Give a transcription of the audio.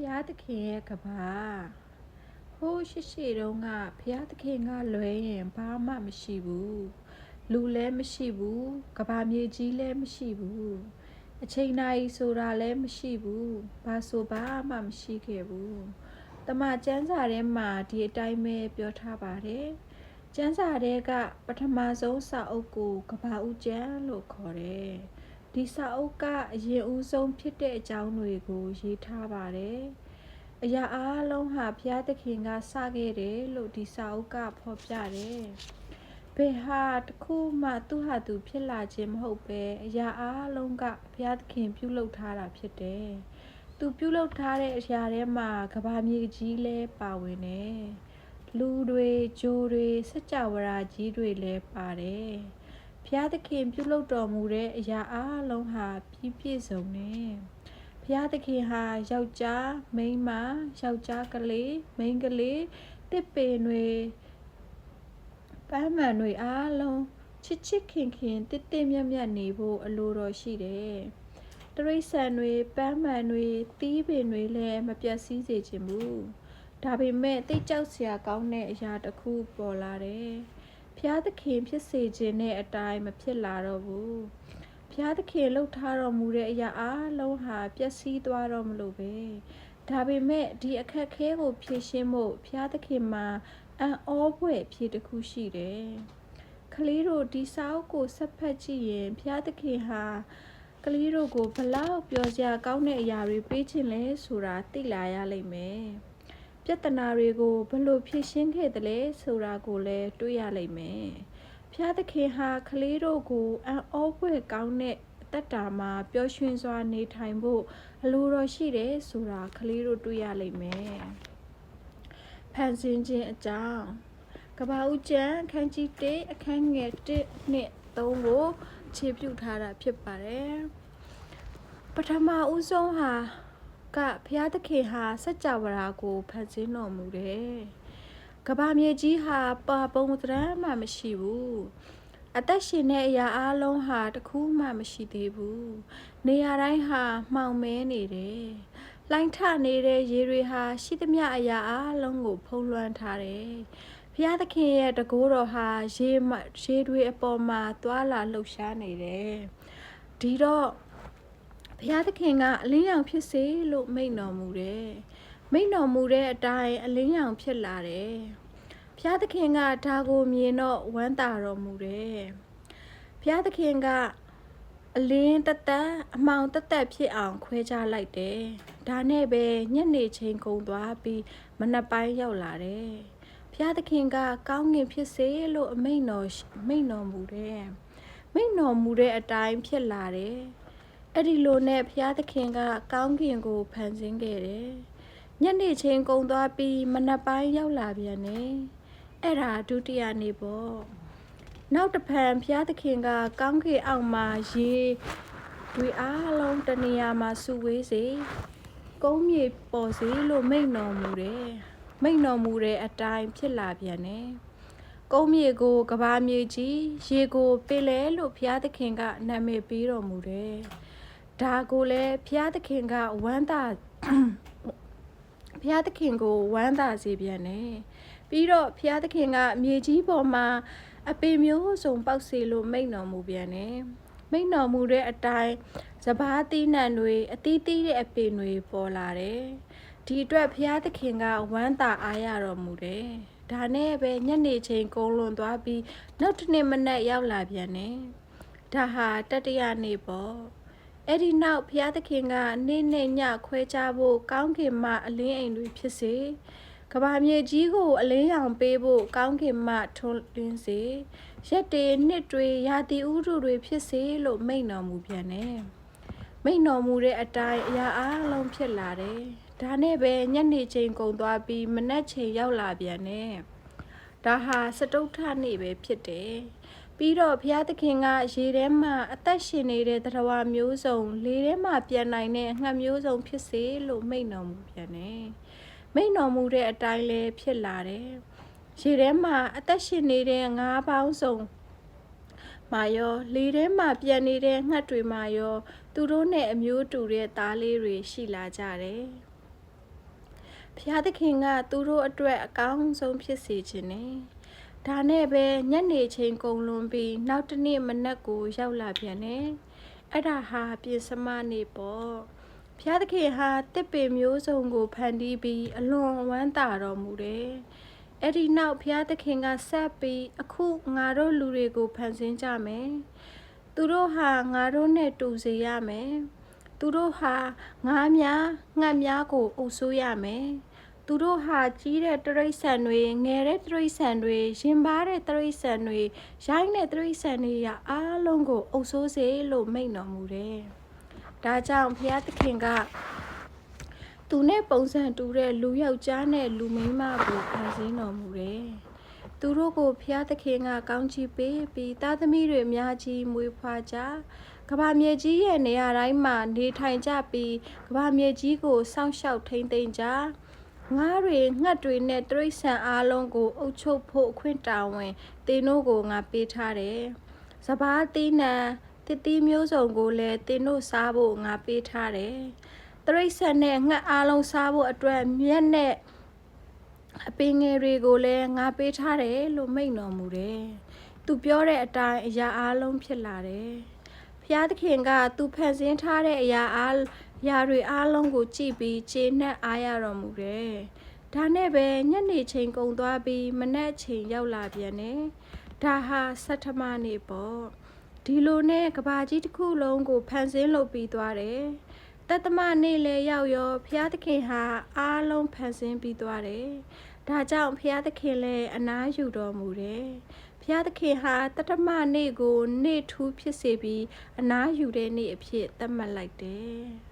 ဖျားသခင်ရဲ့ကဘာဟိုးရှိရှိတုန်းကဖျားသခင်ကလွဲရင်ဘာမှမရှိဘူးလူလည်းမရှိဘူးကဘာမြေကြီးလည်းမရှိဘူးအချိန်နိုင်ဆိုတာလည်းမရှိဘူးဘာဆိုဘာမှမရှိခဲ့ဘူးတမကျမ်းစာထဲမှာဒီအတိုင်းပဲပြောထားပါတယ်ကျမ်းစာထဲကပထမဆုံးစာအုပ်ကိုကဘာဦးကျမ်းလို့ခေါ်တယ် ဒီစာအုပ်ကအရင်ဦးဆုံးဖြစ်တဲ့အကြောင်းတွေကိုရေးထားပါတယ်။အရာအားလုံးဟာဘုရားသခင်ကစခဲ့တယ်လို့ဒီစာအုပ်ကဖော်ပြတယ်။ဘယ်ဟာတစ်ခုမှသူ့ဟာသူဖြစ်လာခြင်းမဟုတ်ပဲအရာအားလုံးကဘုရားသခင်ပြုလုပ်ထားတာဖြစ်တယ်။သူပြုလုပ်ထားတဲ့အရာထဲမှာကဘာမြေကြီးလည်းပါဝင်တယ်။လူတွေဂျိုတွေစัจ java ရာကြီးတွေလည်းပါတယ်။ ဘုရားသခင်ပြုလုပ်တော်မူတဲ့အရာအလုံးဟာပြည့်ပြည့်စုံတယ်။ဘုရားသခင်ဟာယောက်ျားမိန်းမယောက်ျားကလေးမိန်းကလေးတစ်ပင်တွေပန်းမှန်တွေအားလုံးချစ်ချစ်ခင်ခင်တစ်တစ်မြတ်မြတ်နေဖို့အလိုတော်ရှိတယ်။တရိษံတွေပန်းမှန်တွေတီးပင်တွေလည်းမပြတ်စည်းစေခြင်းဘူး။ဒါပေမဲ့တိတ်ကြောက်စရာကောင်းတဲ့အရာတစ်ခုပေါ်လာတယ်။ ဖျားသခင်ဖြစ်စေခြင်းနဲ့အတိုင်းမဖြစ်လာတော့ဘူးဖျားသခင်လှုပ်ထားတော်မူတဲ့အရာအလုံးဟာပျက်စီးသွားတော့မလို့ပဲဒါပေမဲ့ဒီအခက်ခဲကိုဖြေရှင်းဖို့ဖျားသခင်မှာအံ့ဩဖွယ်ဖြေတစ်ခုရှိတယ်ကလေးတို့ဒီစာအုပ်ကိုဆက်ဖတ်ကြည့်ရင်ဖျားသခင်ဟာကလေးတို့ကိုဘလောက်ပြောစရာကောင်းတဲ့အရာတွေပေးခြင်းလဲဆိုတာသိလာရလိမ့်မယ် ပြဿနာတွေကိုဘလို့ဖြေရှင်းခဲ့တယ်လဲဆိုတာကိုလည်းတွေးရလိမ့်မယ်။ဖျားသခင်ဟာကလေးတို့ကိုအံ့ဩဖွယ်ကောင်းတဲ့အသက်တာမှာပျော်ရွှင်စွာနေထိုင်ဖို့အလိုတော်ရှိတယ်ဆိုတာကလေးတို့တွေးရလိမ့်မယ်။ဖန်ဆင်းခြင်းအကြောင်းကဘာဦးကျမ်းအခန်းကြီး1အခန်းငယ်1နဲ့3ကိုခြေပြုထားတာဖြစ်ပါတယ်။ပထမဦးဆုံးဟာ ကဘုရားသခင်ဟာစัจ java ရာကိုဖန်ဆင်းတော်မူတယ်။ကဘာမြေကြီးဟာပါပုံသဏ္ဍာန်မှမရှိဘူး။အသက်ရှင်တဲ့အရာအလုံးဟာတခုမှမရှိသေးဘူး။နေရာတိုင်းဟာမှောင်မဲနေတယ်။လိုင်းထနေတဲ့ရေတွေဟာရှိသမျှအရာအလုံးကိုဖုံးလွှမ်းထားတယ်။ဘုရားသခင်ရဲ့တကိုးတော်ဟာရေရေတွေအပေါ်မှာသွာလာလှုပ်ရှားနေတယ်။ဒီတော့ ဘုရားသခင်ကအလင်းရောင်ဖြစ်စေလို့မိန့်တော်မူတယ်မိန့်တော်မူတဲ့အတိုင်းအလင်းရောင်ဖြစ်လာတယ်ဘုရားသခင်ကဒါကိုမြင်တော့ဝမ်းသာတော်မူတယ်ဘုရားသခင်ကအလင်းတသက်အမောင်တသက်ဖြစ်အောင်ခွဲခြားလိုက်တယ်ဒါနဲ့ပဲညနေချိန်ကုန်သွားပြီးမနက်ပိုင်းရောက်လာတယ်ဘုရားသခင်ကကောင်းငင်ဖြစ်စေလို့အမိန့်တော်မိန့်တော်မူတယ်မိန့်တော်မူတဲ့အတိုင်းဖြစ်လာတယ် အဲ့ဒီလိုနဲ့ဘုရားသခင်က ကောင်းကင်ကိုဖန်ဆင်းခဲ့တယ်။ညနေချင်းကုံသွားပြီးမနက်ပိုင်းရောက်လာပြန်တယ်။အဲ့ဒါဒုတိယနေ့ပေါ့။နောက်တစ်ဖန်ဘုရားသခင်က ကောင်းကင်အောက်မှာရေတွေအားလုံးတနေရာမှာစုဝေးစေကုန်းမြေပေါ်စေလို့မိန့်တော်မူတယ်။မိန့်တော်မူတဲ့အတိုင်းဖြစ်လာပြန်တယ်။ကုန်းမြေကိုကဘာမြေကြီးရေကိုပင်လဲလို့ဘုရားသခင်ကနာမည်ပေးတော်မူတယ်။ ဒါကိုလည်းဘုရားသခင်ကဝမ်းသာဘုရားသခင်ကိုဝမ်းသာစေပြန်တယ်ပြီးတော့ဘုရားသခင်ကမြေကြီးပေါ်မှာအပေမျိုးစုံပေါက်စေလို့မိန့်တော်မူပြန်တယ်မိန့်တော်မူတဲ့အတိုင်းစပားသီးနှံတွေအသီးသီးတဲ့အပင်တွေပေါ်လာတယ်ဒီအတွက်ဘုရားသခင်ကဝမ်းသာအားရတော်မူတယ်ဒါနဲ့ပဲညနေချိန်ကုန်းလွန်သွားပြီးနောက်တစ်နေ့မနက်ရောက်လာပြန်တယ်ဒါဟာတတိယနေ့ပေါ့ အဲ့ဒီနောက်ဘုရားသခင်ကနေ့နဲ့ညခွဲခြားဖို့ကောင်းကင်မှအလင်းအိမ်တွေဖြစ်စေကဘာမြေကြီးကိုအလင်းရောင်ပေးဖို့ကောင်းကင်မှထွန်းလင်းစေရက်တွေနှစ်တွေရာသီဥတုတွေဖြစ်စေလို့မိန့်တော်မူပြန်တယ်မိန့်တော်မူတဲ့အတိုင်းအရာအလုံးဖြစ်လာတယ်ဒါနဲ့ပဲညနေချိန်ကုန်သွားပြီးမနက်ချိန်ရောက်လာပြန်တယ်ဒါဟာစတုထနေ့ပဲဖြစ်တယ် ပြီးတော့ဘုရားသခင်ကရေထဲမှာအသက်ရှင်နေတဲ့သတ္တဝါမျိုးစုံလေထဲမှာပြန်နိုင်တဲ့အငှက်မျိုးစုံဖြစ်စေလို့မိန့်တော်မူပြန်တယ်။မိန့်တော်မူတဲ့အတိုင်းလည်းဖြစ်လာတယ်။ရေထဲမှာအသက်ရှင်နေတဲ့ငါးပေါင်းစုံမာယောလေထဲမှာပြန်နေတဲ့ငှက်တွေမာယောသူတို့နဲ့အမျိုးတူတဲ့သားလေးတွေရှိလာကြတယ်။ဖျားသခင်ကသူတို့အတွက်အကောင်းဆုံးဖြစ်စေခြင်းနဲ့ ဒါနဲ့ပဲညနေချိန်ကုန်လွန်ပြီးနောက်တစ်နေ့မနက်ကိုရောက်လာပြန်တယ်အဲ့ဒါဟာပြင်စမနေ့ပေါ့ဖျားသခင်ဟာတစ်ပင်မျိုးစုံကိုဖန်တီးပြီးအလွန်ဝမ်းသာတော်မူတယ်အဲ့ဒီနောက်ဖျားသခင်ကဆက်ပြီးအခုငါတို့လူတွေကိုဖန်ဆင်းကြမယ်သူတို့ဟာငါတို့နဲ့တူစေရမယ်သူတို့ဟာငါးများငှက်များကိုအုပ်ဆိုးရမယ် သူတို့ဟာကြီးတဲ့တရိษံတွေငယ်တဲ့တရိษံတွေရင်ပါတဲ့တရိษံတွေရိုင်းတဲ့တရိษံတွေရအားလုံးကိုအုပ်ဆိုးစေလို့မိန့်တော်မူတယ်။ဒါကြောင့်ဘုရားသခင်ကသူနဲ့ပုံစံတူတဲ့လူယောက်ျားနဲ့လူမိန်းမကိုဖန်ဆင်းတော်မူတယ်။သူတို့ကိုဘုရားသခင်ကကောင်းချီးပေးပြီးသားသမီးတွေအများကြီးမွေးဖွားကြကဘာမြေကြီးရဲ့နေရာတိုင်းမှာနေထိုင်ကြပြီးကဘာမြေကြီးကိုစောင့်ရှောက်ထိန်းသိမ်းကြ ငါးတွေငှက်တွေနဲ့တရိษံအားလုံးကို အုပ်ချုပ်ဖို့အခွင့်တာဝန်တင်းတို့ကိုငါပေးထားတယ်။စပားသီးနှံတတိမျိုးစုံကိုလည်းတင်းတို့စားဖို့ငါပေးထားတယ်။တရိษံနဲ့ငှက်အားလုံးစားဖို့အတွက်မြက်နဲ့အပင်ငယ်တွေကိုလည်းငါပေးထားတယ်လို့မိန့်တော်မူတယ်။သူပြောတဲ့အတိုင်းအရာအလုံးဖြစ်လာတယ်။ဖျားသခင်ကသူဖန်ဆင်းထားတဲ့အရာအားအ ရာတွေအားလုံးကိုကြည့်ပြီးခြေနဲ့အားရတော်မူတယ်။ဒါနဲ့ပဲညနေချိန်ကုန်သွားပြီးမနက်ချိန်ရောက်လာပြန်တယ်။ဒါဟာဆဋ္ဌမနေ့ပေါ့။ဒီလိုနဲ့ကဘာကြီးတစ်ခုလုံးကိုဖန်ဆင်းလုပ်ပြီးသွားတယ်။တတမနေ့လည်းရောက်ရောဖျားသခင်ဟာအားလုံးဖန်ဆင်းပြီးသွားတယ်။ဒါကြောင့်ဖျားသခင်လည်းအနားယူတော်မူတယ်။ဖျားသခင်ဟာတတမနေ့ကို နေ့ထူးဖြစ်စေပြီးအနားယူတဲ့နေ့အဖြစ်သတ်မှတ်လိုက်တယ်။